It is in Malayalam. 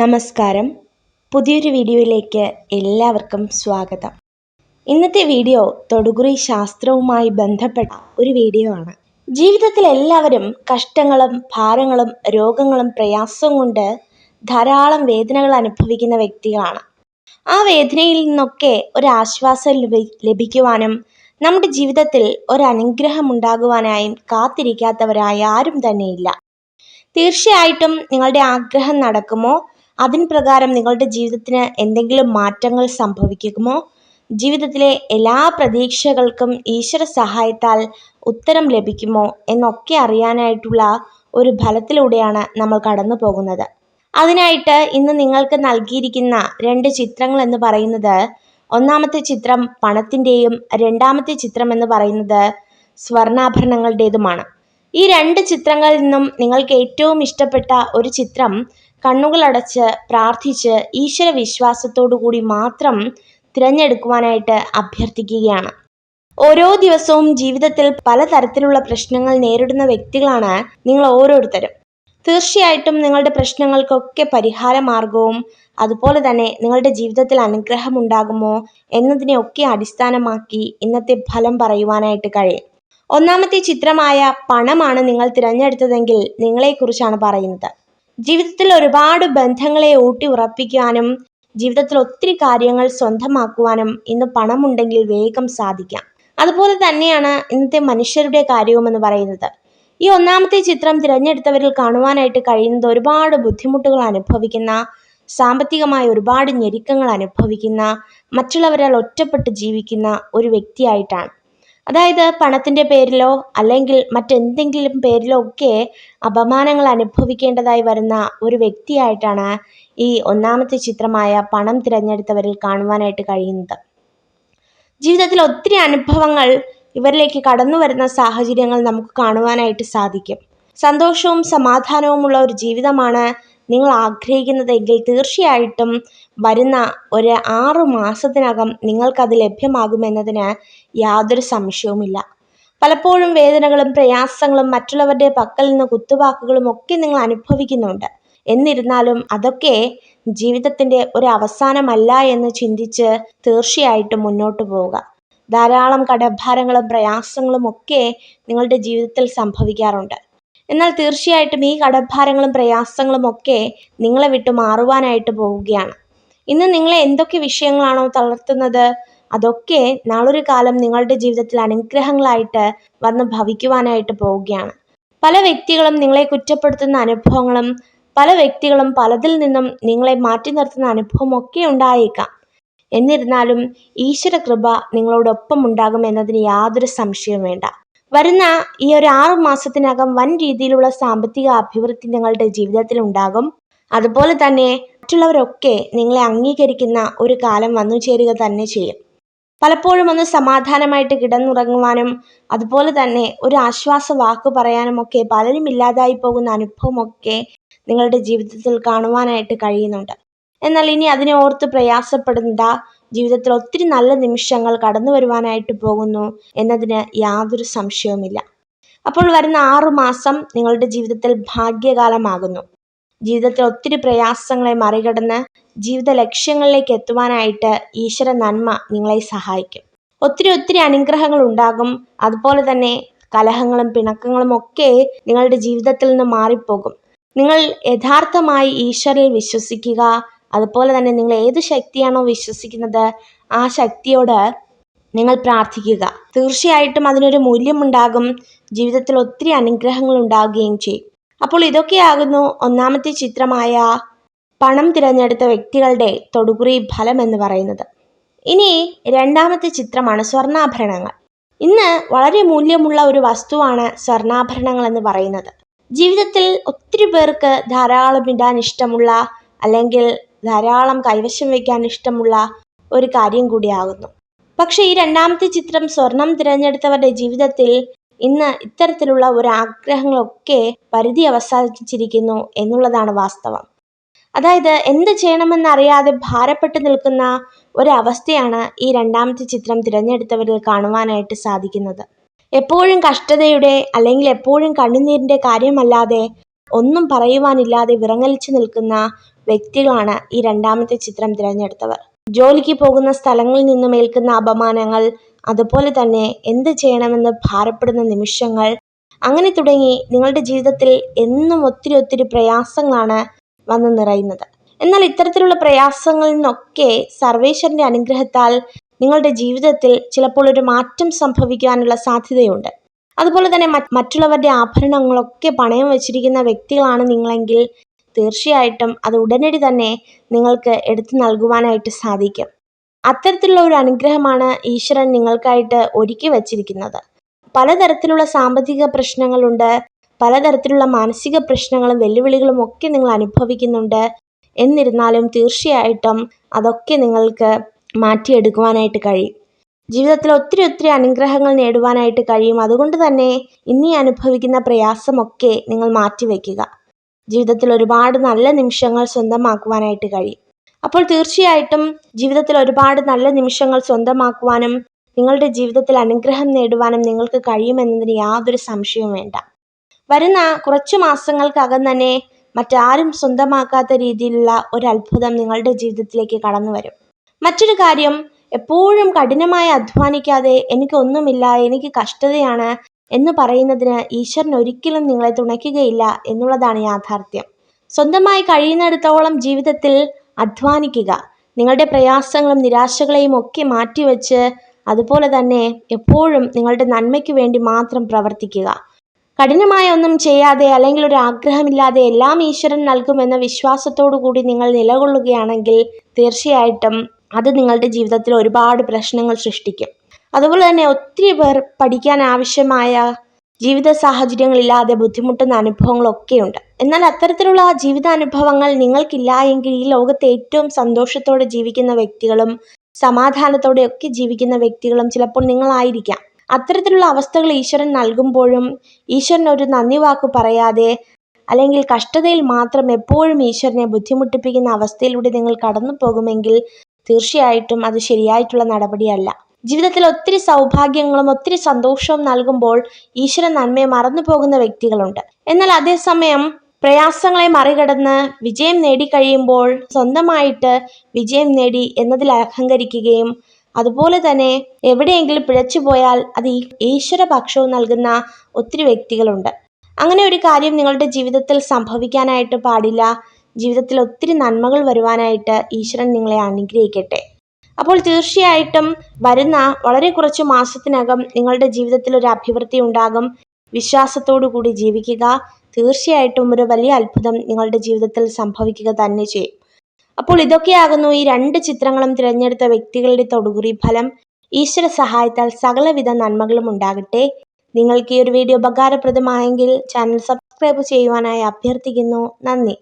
നമസ്കാരം. പുതിയൊരു വീഡിയോയിലേക്ക് എല്ലാവർക്കും സ്വാഗതം. ഇന്നത്തെ വീഡിയോ തൊടുകുറി ശാസ്ത്രവുമായി ബന്ധപ്പെട്ട ഒരു വീഡിയോ ആണ്. ജീവിതത്തിൽ എല്ലാവരും കഷ്ടങ്ങളും ഭാരങ്ങളും രോഗങ്ങളും പ്രയാസവും കൊണ്ട് ധാരാളം വേദനകൾ അനുഭവിക്കുന്ന വ്യക്തികളാണ്. ആ വേദനയിൽ നിന്നൊക്കെ ഒരാശ്വാസം ലഭിക്കുവാനും നമ്മുടെ ജീവിതത്തിൽ ഒരനുഗ്രഹം ഉണ്ടാകുവാനായും കാത്തിരിക്കാത്തവരായ ആരും തന്നെയില്ല. തീർച്ചയായിട്ടും നിങ്ങളുടെ ആഗ്രഹം നടക്കുമോ? അതിൻ പ്രകാരം നിങ്ങളുടെ ജീവിതത്തിന് എന്തെങ്കിലും മാറ്റങ്ങൾ സംഭവിക്കുമോ? ജീവിതത്തിലെ എല്ലാ പ്രതീക്ഷകൾക്കും ഈശ്വര സഹായത്താൽ ഉത്തരം ലഭിക്കുമോ എന്നൊക്കെ അറിയാനായിട്ടുള്ള ഒരു ഫലത്തിലൂടെയാണ് നമ്മൾ കടന്നു പോകുന്നത്. അതിനായിട്ട് ഇന്ന് നിങ്ങൾക്ക് നൽകിയിരിക്കുന്ന രണ്ട് ചിത്രങ്ങൾ എന്ന് പറയുന്നത് ഒന്നാമത്തെ ചിത്രം പണത്തിന്റെയും രണ്ടാമത്തെ ചിത്രം എന്ന് പറയുന്നത് സ്വർണാഭരണങ്ങളുടേതുമാണ്. ഈ രണ്ട് ചിത്രങ്ങളിൽ നിന്നും നിങ്ങൾക്ക് ഏറ്റവും ഇഷ്ടപ്പെട്ട ഒരു ചിത്രം കണ്ണുകളടച്ച് പ്രാർത്ഥിച്ച് ഈശ്വര വിശ്വാസത്തോടു കൂടി മാത്രം തിരഞ്ഞെടുക്കുവാനായിട്ട് അഭ്യർത്ഥിക്കുകയാണ്. ഓരോ ദിവസവും ജീവിതത്തിൽ പലതരത്തിലുള്ള പ്രശ്നങ്ങൾ നേരിടുന്ന വ്യക്തികളാണ് നിങ്ങൾ ഓരോരുത്തരും. തീർച്ചയായിട്ടും നിങ്ങളുടെ പ്രശ്നങ്ങൾക്കൊക്കെ പരിഹാര മാർഗവും അതുപോലെ തന്നെ നിങ്ങളുടെ ജീവിതത്തിൽ അനുഗ്രഹം ഉണ്ടാകുമോ എന്നതിനെയൊക്കെ അടിസ്ഥാനമാക്കി ഇന്നത്തെ ഫലം പറയുവാനായിട്ട് കഴിയും. ഒന്നാമത്തെ ചിത്രമായ പണമാണ് നിങ്ങൾ തിരഞ്ഞെടുത്തതെങ്കിൽ നിങ്ങളെക്കുറിച്ചാണ് പറയുന്നത്. ജീവിതത്തിൽ ഒരുപാട് ബന്ധങ്ങളെ ഊട്ടി ഉറപ്പിക്കാനും ജീവിതത്തിൽ ഒത്തിരി കാര്യങ്ങൾ സ്വന്തമാക്കുവാനും ഇന്ന് പണമുണ്ടെങ്കിൽ വേഗം സാധിക്കാം. അതുപോലെ തന്നെയാണ് ഇന്നത്തെ മനുഷ്യരുടെ കാര്യവും എന്ന് പറയുന്നത്. ഈ ഒന്നാമത്തെ ചിത്രം തിരഞ്ഞെടുത്തവരിൽ കാണുവാനായിട്ട് കഴിയുന്നത് ഒരുപാട് ബുദ്ധിമുട്ടുകൾ അനുഭവിക്കുന്ന സാമ്പത്തികമായ ഒരുപാട് ഞെരുക്കങ്ങൾ അനുഭവിക്കുന്ന മറ്റുള്ളവരാൽ ഒറ്റപ്പെട്ട് ജീവിക്കുന്ന ഒരു വ്യക്തിയായിട്ടാണ്. അതായത് പണത്തിന്റെ പേരിലോ അല്ലെങ്കിൽ മറ്റെന്തെങ്കിലും പേരിലോ ഒക്കെ അപമാനങ്ങൾ അനുഭവിക്കേണ്ടതായി വരുന്ന ഒരു വ്യക്തിയായിട്ടാണ് ഈ ഒന്നാമത്തെ ചിത്രമായ പണം തിരഞ്ഞെടുത്തവരിൽ കാണുവാനായിട്ട് കഴിയുന്നത്. ജീവിതത്തിൽ ഒത്തിരി അനുഭവങ്ങൾ ഇവരിലേക്ക് കടന്നു വരുന്ന സാഹചര്യങ്ങൾ നമുക്ക് കാണുവാനായിട്ട് സാധിക്കും. സന്തോഷവും സമാധാനവുമുള്ള ഒരു ജീവിതമാണ് നിങ്ങൾ ആഗ്രഹിക്കുന്നതെങ്കിൽ തീർച്ചയായിട്ടും വരുന്ന ഒരു ആറ് മാസത്തിനകം നിങ്ങൾക്കത് ലഭ്യമാകുമെന്നതിന് യാതൊരു സംശയവുമില്ല. പലപ്പോഴും വേദനകളും പ്രയാസങ്ങളും മറ്റുള്ളവരുടെ പക്കൽ നിന്ന് കുത്തുവാക്കുകളും ഒക്കെ നിങ്ങൾ അനുഭവിക്കുന്നുണ്ട്. എന്നിരുന്നാലും അതൊക്കെ ജീവിതത്തിന്റെ ഒരു അവസാനമല്ല എന്ന് ചിന്തിച്ച് തീർച്ചയായിട്ടും മുന്നോട്ട് പോവുക. ധാരാളം കടഭാരങ്ങളും പ്രയാസങ്ങളും ഒക്കെ നിങ്ങളുടെ ജീവിതത്തിൽ സംഭവിക്കാറുണ്ട്. എന്നാൽ തീർച്ചയായിട്ടും ഈ കടഭാരങ്ങളും പ്രയാസങ്ങളും ഒക്കെ നിങ്ങളെ വിട്ടു മാറുവാനായിട്ട് പോവുകയാണ്. ഇന്ന് നിങ്ങളെ എന്തൊക്കെ വിഷയങ്ങളാണോ തളർത്തുന്നത്? അതൊക്കെ നാളൊരു കാലം നിങ്ങളുടെ ജീവിതത്തിൽ അനുഗ്രഹങ്ങളായിട്ട് വന്ന് ഭവിക്കുവാനായിട്ട് പോവുകയാണ്. പല വ്യക്തികളും നിങ്ങളെ കുറ്റപ്പെടുത്തുന്ന അനുഭവങ്ങളും പല വ്യക്തികളും പലതിൽ നിന്നും നിങ്ങളെ മാറ്റി നിർത്തുന്ന അനുഭവമൊക്കെ ഉണ്ടായേക്കാം. എന്നിരുന്നാലും ഈശ്വര കൃപ നിങ്ങളോടൊപ്പം ഉണ്ടാകും എന്നതിന് യാതൊരു സംശയവും വേണ്ട. വരുന്ന ഈ ഒരു ആറു മാസത്തിനകം വൻ രീതിയിലുള്ള സാമ്പത്തിക അഭിവൃദ്ധി നിങ്ങളുടെ ജീവിതത്തിൽ ഉണ്ടാകും. അതുപോലെ തന്നെ മറ്റുള്ളവരൊക്കെ നിങ്ങളെ അംഗീകരിക്കുന്ന ഒരു കാലം വന്നു ചേരുക തന്നെ ചെയ്യും. പലപ്പോഴും ഒന്ന് സമാധാനമായിട്ട് കിടന്നുറങ്ങുവാനും അതുപോലെ തന്നെ ഒരു ആശ്വാസ വാക്ക് പറയാനും ഒക്കെ പലരും ഇല്ലാതായി പോകുന്ന അനുഭവമൊക്കെ നിങ്ങളുടെ ജീവിതത്തിൽ കാണുവാനായിട്ട് കഴിയുന്നുണ്ട്. എന്നാൽ ഇനി അതിനെ ഓർത്ത് പ്രയാസപ്പെടേണ്ട ജീവിതത്തിൽ ഒത്തിരി നല്ല നിമിഷങ്ങൾ കടന്നു വരുവാനായിട്ട് പോകുന്നു എന്നതിന് യാതൊരു സംശയവുമില്ല. അപ്പോൾ വരുന്ന ആറു മാസം നിങ്ങളുടെ ജീവിതത്തിൽ ഭാഗ്യകാലമാകുന്നു. ജീവിതത്തിൽ ഒത്തിരി പ്രയാസങ്ങളെ മറികടന്ന് ജീവിത ലക്ഷ്യങ്ങളിലേക്ക് എത്തുവാനായിട്ട് ഈശ്വര നന്മ നിങ്ങളെ സഹായിക്കും. ഒത്തിരി ഒത്തിരി അനുഗ്രഹങ്ങൾ ഉണ്ടാകും. അതുപോലെ തന്നെ കലഹങ്ങളും പിണക്കങ്ങളും ഒക്കെ നിങ്ങളുടെ ജീവിതത്തിൽ നിന്ന് മാറിപ്പോകും. നിങ്ങൾ യഥാർത്ഥമായി ഈശ്വരിൽ വിശ്വസിക്കുക അതുപോലെ തന്നെ നിങ്ങൾ ഏത് ശക്തിയാണോ വിശ്വസിക്കുന്നത് ആ ശക്തിയോട് നിങ്ങൾ പ്രാർത്ഥിക്കുക. തീർച്ചയായിട്ടും അതിനൊരു മൂല്യമുണ്ടാകും. ജീവിതത്തിൽ ഒത്തിരി അനുഗ്രഹങ്ങൾ ഉണ്ടാവുകയും ചെയ്യും. അപ്പോൾ ഇതൊക്കെയാകുന്നു ഒന്നാമത്തെ ചിത്രമായ പണം തിരഞ്ഞെടുത്ത വ്യക്തികളുടെ തൊടുകുറി ഫലം എന്ന് പറയുന്നത്. ഇനി രണ്ടാമത്തെ ചിത്രമാണ് സ്വർണാഭരണങ്ങൾ. ഇന്ന് വളരെ മൂല്യമുള്ള ഒരു വസ്തുവാണ് സ്വർണാഭരണങ്ങൾ എന്ന് പറയുന്നത്. ജീവിതത്തിൽ ഒത്തിരി പേർക്ക് ധാരാളം ഇടാൻ ഇഷ്ടമുള്ള അല്ലെങ്കിൽ ധാരാളം കൈവശം വയ്ക്കാൻ ഇഷ്ടമുള്ള ഒരു കാര്യം കൂടിയാകുന്നു. പക്ഷേ ഈ രണ്ടാമത്തെ ചിത്രം സ്വർണം തിരഞ്ഞെടുത്തവരുടെ ജീവിതത്തിൽ ഇന്ന് ഇത്തരത്തിലുള്ള ഒരു ആഗ്രഹങ്ങളൊക്കെ പരിധി അവസാനിച്ചിരിക്കുന്നു എന്നുള്ളതാണ് വാസ്തവം. അതായത് എന്ത് ചെയ്യണമെന്നറിയാതെ ഭാരപ്പെട്ടു നിൽക്കുന്ന ഒരവസ്ഥയാണ് ഈ രണ്ടാമത്തെ ചിത്രം തിരഞ്ഞെടുത്തവരിൽ കാണുവാനായിട്ട് സാധിക്കുന്നത്. എപ്പോഴും കഷ്ടതയുടെ അല്ലെങ്കിൽ എപ്പോഴും കണ്ണുനീരിന്റെ കാര്യമല്ലാതെ ഒന്നും പറയുവാനില്ലാതെ വിറങ്ങലിച്ചു നിൽക്കുന്ന വ്യക്തികളാണ് ഈ രണ്ടാമത്തെ ചിത്രം തിരഞ്ഞെടുത്തവർ. ജോലിക്ക് പോകുന്ന സ്ഥലങ്ങളിൽ നിന്നും ഏൽക്കുന്ന അപമാനങ്ങൾ അതുപോലെ തന്നെ എന്ത് ചെയ്യണമെന്ന് ഭാരപ്പെടുന്ന നിമിഷങ്ങൾ അങ്ങനെ തുടങ്ങി നിങ്ങളുടെ ജീവിതത്തിൽ എന്നും ഒത്തിരി ഒത്തിരി പ്രയാസങ്ങളാണ് വന്നു നിറയുന്നത്. എന്നാൽ ഇത്തരത്തിലുള്ള പ്രയാസങ്ങളിൽ നിന്നൊക്കെ സർവേശ്വരന്റെ അനുഗ്രഹത്താൽ നിങ്ങളുടെ ജീവിതത്തിൽ ചിലപ്പോൾ ഒരു മാറ്റം സംഭവിക്കാനുള്ള സാധ്യതയുണ്ട്. അതുപോലെ തന്നെ മറ്റുള്ളവരുടെ ആഭരണങ്ങളൊക്കെ പണയം വച്ചിരിക്കുന്ന വ്യക്തികളാണ് നിങ്ങളെങ്കിൽ തീർച്ചയായിട്ടും അത് ഉടനടി തന്നെ നിങ്ങൾക്ക് എടുത്തു നൽകുവാനായിട്ട് സാധിക്കും. അത്തരത്തിലുള്ള ഒരു അനുഗ്രഹമാണ് ഈശ്വരൻ നിങ്ങൾക്കായിട്ട് ഒരുക്കി വച്ചിരിക്കുന്നത്. പലതരത്തിലുള്ള സാമ്പത്തിക പ്രശ്നങ്ങളുണ്ട് പലതരത്തിലുള്ള മാനസിക പ്രശ്നങ്ങളും വെല്ലുവിളികളും ഒക്കെ നിങ്ങൾ അനുഭവിക്കുന്നുണ്ട് എന്നിരുന്നാലും തീർച്ചയായിട്ടും അതൊക്കെ നിങ്ങൾക്ക് മാറ്റിയെടുക്കുവാനായിട്ട് കഴിയും. ജീവിതത്തിൽ ഒത്തിരി ഒത്തിരി അനുഗ്രഹങ്ങൾ നേടുവാനായിട്ട് കഴിയും. അതുകൊണ്ട് തന്നെ ഇനി അനുഭവിക്കുന്ന പ്രയാസമൊക്കെ നിങ്ങൾ മാറ്റിവെക്കുക ജീവിതത്തിൽ ഒരുപാട് നല്ല നിമിഷങ്ങൾ സ്വന്തമാക്കുവാനായിട്ട് കഴിയും. അപ്പോൾ തീർച്ചയായിട്ടും ജീവിതത്തിൽ ഒരുപാട് നല്ല നിമിഷങ്ങൾ സ്വന്തമാക്കുവാനും നിങ്ങളുടെ ജീവിതത്തിൽ അനുഗ്രഹം നേടുവാനും നിങ്ങൾക്ക് കഴിയുമെന്നതിന് യാതൊരു സംശയവും വേണ്ട. വരുന്ന കുറച്ചു മാസങ്ങൾക്കകം തന്നെ മറ്റാരും സ്വന്തമാക്കാത്ത രീതിയിലുള്ള ഒരു അത്ഭുതം നിങ്ങളുടെ ജീവിതത്തിലേക്ക് കടന്നു വരും. മറ്റൊരു കാര്യം എപ്പോഴും കഠിനമായി അധ്വാനിക്കാതെ എനിക്കൊന്നുമില്ല എനിക്ക് കഷ്ടതയാണ് എന്ന് പറയുന്നതിന് ഈശ്വരൻ ഒരിക്കലും നിങ്ങളെ തുണയ്ക്കുകയില്ല എന്നുള്ളതാണ് യാഥാർത്ഥ്യം. സ്വന്തമായി കഴിയുന്നിടത്തോളം ജീവിതത്തിൽ അധ്വാനിക്കുക. നിങ്ങളുടെ പ്രയാസങ്ങളും നിരാശകളെയും ഒക്കെ മാറ്റിവെച്ച് അതുപോലെ തന്നെ എപ്പോഴും നിങ്ങളുടെ നന്മയ്ക്ക് വേണ്ടി മാത്രം പ്രവർത്തിക്കുക. കഠിനമായ ഒന്നും ചെയ്യാതെ അല്ലെങ്കിൽ ഒരു ആഗ്രഹമില്ലാതെ എല്ലാം ഈശ്വരൻ നൽകുമെന്ന വിശ്വാസത്തോടു കൂടി നിങ്ങൾ നിലകൊള്ളുകയാണെങ്കിൽ തീർച്ചയായിട്ടും അത് നിങ്ങളുടെ ജീവിതത്തിൽ ഒരുപാട് പ്രശ്നങ്ങൾ സൃഷ്ടിക്കും. അതുപോലെ തന്നെ ഒത്തിരി പേർ പഠിക്കാൻ ആവശ്യമായ ജീവിത സാഹചര്യങ്ങളില്ലാതെ ബുദ്ധിമുട്ടുന്ന അനുഭവങ്ങളൊക്കെയുണ്ട്. എന്നാൽ അത്തരത്തിലുള്ള ജീവിതാനുഭവങ്ങൾ നിങ്ങൾക്കില്ല എങ്കിൽ ഈ ലോകത്തെ ഏറ്റവും സന്തോഷത്തോടെ ജീവിക്കുന്ന വ്യക്തികളും സമാധാനത്തോടെയൊക്കെ ജീവിക്കുന്ന വ്യക്തികളും ചിലപ്പോൾ നിങ്ങളായിരിക്കാം. അത്തരത്തിലുള്ള അവസ്ഥകൾ ഈശ്വരൻ നൽകുമ്പോഴും ഈശ്വരൻ ഒരു നന്ദി വാക്ക് പറയാതെ അല്ലെങ്കിൽ കഷ്ടതയിൽ മാത്രം എപ്പോഴും ഈശ്വരനെ ബുദ്ധിമുട്ടിപ്പിക്കുന്ന അവസ്ഥയിലൂടെ നിങ്ങൾ കടന്നു പോകുമെങ്കിൽ തീർച്ചയായിട്ടും അത് ശരിയായിട്ടുള്ള നടപടിയല്ല. ജീവിതത്തിൽ ഒത്തിരി സൗഭാഗ്യങ്ങളും ഒത്തിരി സന്തോഷവും നൽകുമ്പോൾ ഈശ്വര നന്മയെ മറന്നു പോകുന്ന വ്യക്തികളുണ്ട്. എന്നാൽ അതേസമയം പ്രയാസങ്ങളെ മറികടന്ന് വിജയം നേടിക്കഴിയുമ്പോൾ സ്വന്തമായിട്ട് വിജയം നേടി എന്നതിൽ അഹങ്കരിക്കുകയും അതുപോലെ തന്നെ എവിടെയെങ്കിലും പിഴച്ചു പോയാൽ അത് ഈശ്വര പക്ഷവും നൽകുന്ന ഒത്തിരി വ്യക്തികളുണ്ട്. അങ്ങനെ ഒരു കാര്യം നിങ്ങളുടെ ജീവിതത്തിൽ സംഭവിക്കാനായിട്ട് പാടില്ല. ജീവിതത്തിൽ ഒത്തിരി നന്മകൾ വരുവാനായിട്ട് ഈശ്വരൻ നിങ്ങളെ അനുഗ്രഹിക്കട്ടെ. അപ്പോൾ തീർച്ചയായിട്ടും വരുന്ന വളരെ കുറച്ച് മാസത്തിനകം നിങ്ങളുടെ ജീവിതത്തിൽ ഒരു അഭിവൃദ്ധി ഉണ്ടാകും. വിശ്വാസത്തോടു കൂടി ജീവിക്കുക. തീർച്ചയായിട്ടും ഒരു വലിയ അത്ഭുതം നിങ്ങളുടെ ജീവിതത്തിൽ സംഭവിക്കുക തന്നെ ചെയ്യും. അപ്പോൾ ഇതൊക്കെയാകുന്നു ഈ രണ്ട് ചിത്രങ്ങളും തിരഞ്ഞെടുത്ത വ്യക്തികളുടെ തൊടുകുറി ഫലം. ഈശ്വര സഹായത്താൽ സകലവിധ നന്മകളും ഉണ്ടാകട്ടെ. നിങ്ങൾക്ക് ഈ ഒരു വീഡിയോ ഉപകാരപ്രദമായെങ്കിൽ ചാനൽ സബ്സ്ക്രൈബ് ചെയ്യുവാനായി അഭ്യർത്ഥിക്കുന്നു. നന്ദി.